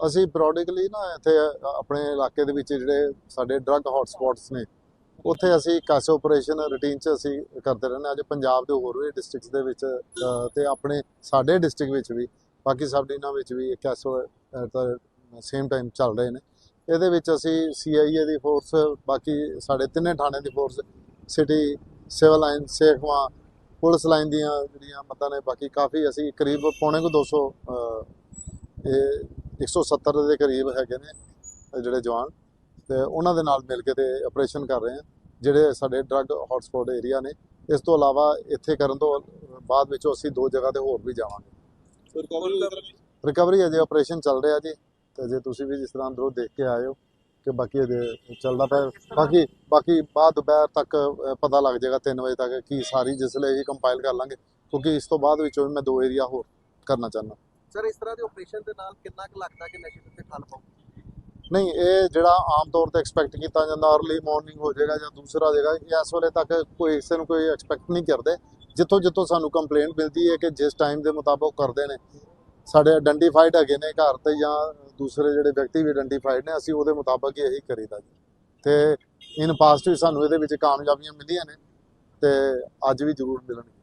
ਅਸੀਂ ਪ੍ਰੋਡਿਕਲੀ ਨਾ ਇੱਥੇ ਆਪਣੇ ਇਲਾਕੇ ਦੇ ਵਿੱਚ ਜਿਹੜੇ ਸਾਡੇ ਡਰੱਗ ਹੌਟਸਪੌਟਸ ਨੇ ਉੱਥੇ ਅਸੀਂ ਕਾਸ ਆਪਰੇਸ਼ਨ ਰੂਟੀਨ 'ਚ ਅਸੀਂ ਕਰਦੇ ਰਹਿੰਦੇ ਹਾਂ। ਅੱਜ ਪੰਜਾਬ ਦੇ ਹੋਰ ਵੀ ਡਿਸਟ੍ਰਿਕਟਸ ਦੇ ਵਿੱਚ ਅ, ਤੇ ਆਪਣੇ ਸਾਡੇ ਡਿਸਟ੍ਰਿਕਟ ਵਿੱਚ ਵੀ ਬਾਕੀ ਸਬ ਡਿਨਾਂ ਵਿੱਚ ਵੀ ਕੈਸੋ ਸੇਮ ਟਾਈਮ ਚੱਲ ਰਹੇ ਨੇ। ਇਹਦੇ ਵਿੱਚ ਅਸੀਂ ਸੀਆਈਏ ਦੀ ਫੋਰਸ ਬਾਕੀ ਸਾਡੇ ਤਿੰਨੇ ਥਾਣੇ ਦੀ force city civil line Sekhwan police line ਦੀਆਂ ਜਿਹੜੀਆਂ ਮੱਦਾਂ ਨੇ ਬਾਕੀ ਕਾਫੀ ਅਸੀਂ ਕਰੀਬ ਪੌਣੇ ਕੁ 200 ਅ, ਇਹ 170 ਦੇ ਕਰੀਬ ਹੈਗੇ ਨੇ ਜਿਹੜੇ ਜਵਾਨ ਤੇ ਉਹਨਾਂ ਦੇ ਨਾਲ ਮਿਲ ਕੇ ਤੇ ਆਪਰੇਸ਼ਨ ਕਰ ਰਹੇ ਹਾਂ ਜਿਹੜੇ ਸਾਡੇ ਡਰੱਗ ਹੌਟਸਪੌਟ ਏਰੀਆ ਨੇ। ਇਸ ਤੋਂ ਇਲਾਵਾ ਇੱਥੇ ਕਰਨ ਤੋਂ ਬਾਅਦ ਵਿੱਚੋਂ ਅਸੀਂ ਦੋ ਜਗ੍ਹਾ ਤੇ ਹੋਰ ਵੀ ਜਾਵਾਂਗੇ। ਰਿਕਵਰੀ ਅਜੇ ਆਪਰੇਸ਼ਨ ਚੱਲ ਰਿਹਾ ਜੀ ਤੇ ਜੇ ਤੁਸੀਂ ਵੀ ਜਿਸ ਤਰ੍ਹਾਂ ਅੰਦਰੋਂ ਦੇਖ ਕੇ ਆਏ ਹੋ ਕਿ ਬਾਕੀ ਚੱਲਦਾ ਪਿਆ ਬਾਕੀ ਬਾਕੀ ਬਾਅਦ ਦੁਪਹਿਰ ਤੱਕ ਪਤਾ ਲੱਗ ਜਾਏਗਾ 3 ਵਜੇ ਤੱਕ ਕੀ ਸਾਰੀ ਜਿਸਲੇ ਹੀ ਕੰਪਾਈਲ ਕਰ ਲਾਂਗੇ ਕਿਉਂਕਿ ਇਸ ਤੋਂ ਬਾਅਦ ਵਿੱਚੋਂ ਮੈਂ ਦੋ ਏਰੀਆ ਹੋਰ ਕਰਨਾ ਚਾਹੁੰਦਾ। ਸਰ ਇਸ ਤਰ੍ਹਾਂ ਦੇ ਆਪਰੇਸ਼ਨ ਦੇ ਨਾਲ ਕਿੰਨਾ ਕੁ ਲੱਗਦਾ ਕਿ ਨਸ਼ੇ ਦੇ ਠੱਲ ਪਾਉ ਨਹੀਂ, ਇਹ ਜਿਹੜਾ ਆਮ ਤੌਰ ਤੇ ਐਕਸਪੈਕਟ ਕੀਤਾ ਜਾਂਦਾ अर्ਲੀ ਮਾਰਨਿੰਗ ਹੋ ਜਾਏਗਾ ਜਾਂ ਦੂਸਰਾ ਹੋ ਜਾਏਗਾ ਇਸ ਵੇਲੇ ਤੱਕ ਕੋਈ ਕਿਸੇ ਨੂੰ ਕੋਈ ਐਕਸਪੈਕਟ ਨਹੀਂ ਕਰਦੇ। ਜਿੱਥੋਂ ਜਿੱਥੋਂ ਸਾਨੂੰ ਕੰਪਲੇਂਟ ਮਿਲਦੀ ਹੈ ਕਿ ਜਿਸ ਟਾਈਮ ਦੇ ਮੁਤਾਬਕ ਕਰਦੇ ਨੇ। ਸਾਡੇ ਆਇਡੈਂਟੀਫਾਈਡ ਹੈਗੇ ਨੇ ਘਰ ਤੇ ਜਾਂ ਦੂਸਰੇ ਜਿਹੜੇ ਵਿਅਕਤੀ ਵੀ ਆਇਡੈਂਟੀਫਾਈਡ ਨੇ, ਅਸੀਂ ਉਹਦੇ ਮੁਤਾਬਕ ਹੀ ਇਹੀ ਕਰੀਦਾ ਜੀ। ਤੇ ਇਨ ਪਾਸਟ ਵੀ ਸਾਨੂੰ ਇਹਦੇ ਵਿੱਚ ਕਾਮਯਾਬੀਆਂ ਮਿਲੀਆਂ ਨੇ, ਤੇ ਅੱਜ ਵੀ ਜ਼ਰੂਰ ਮਿਲਣਗੀਆਂ।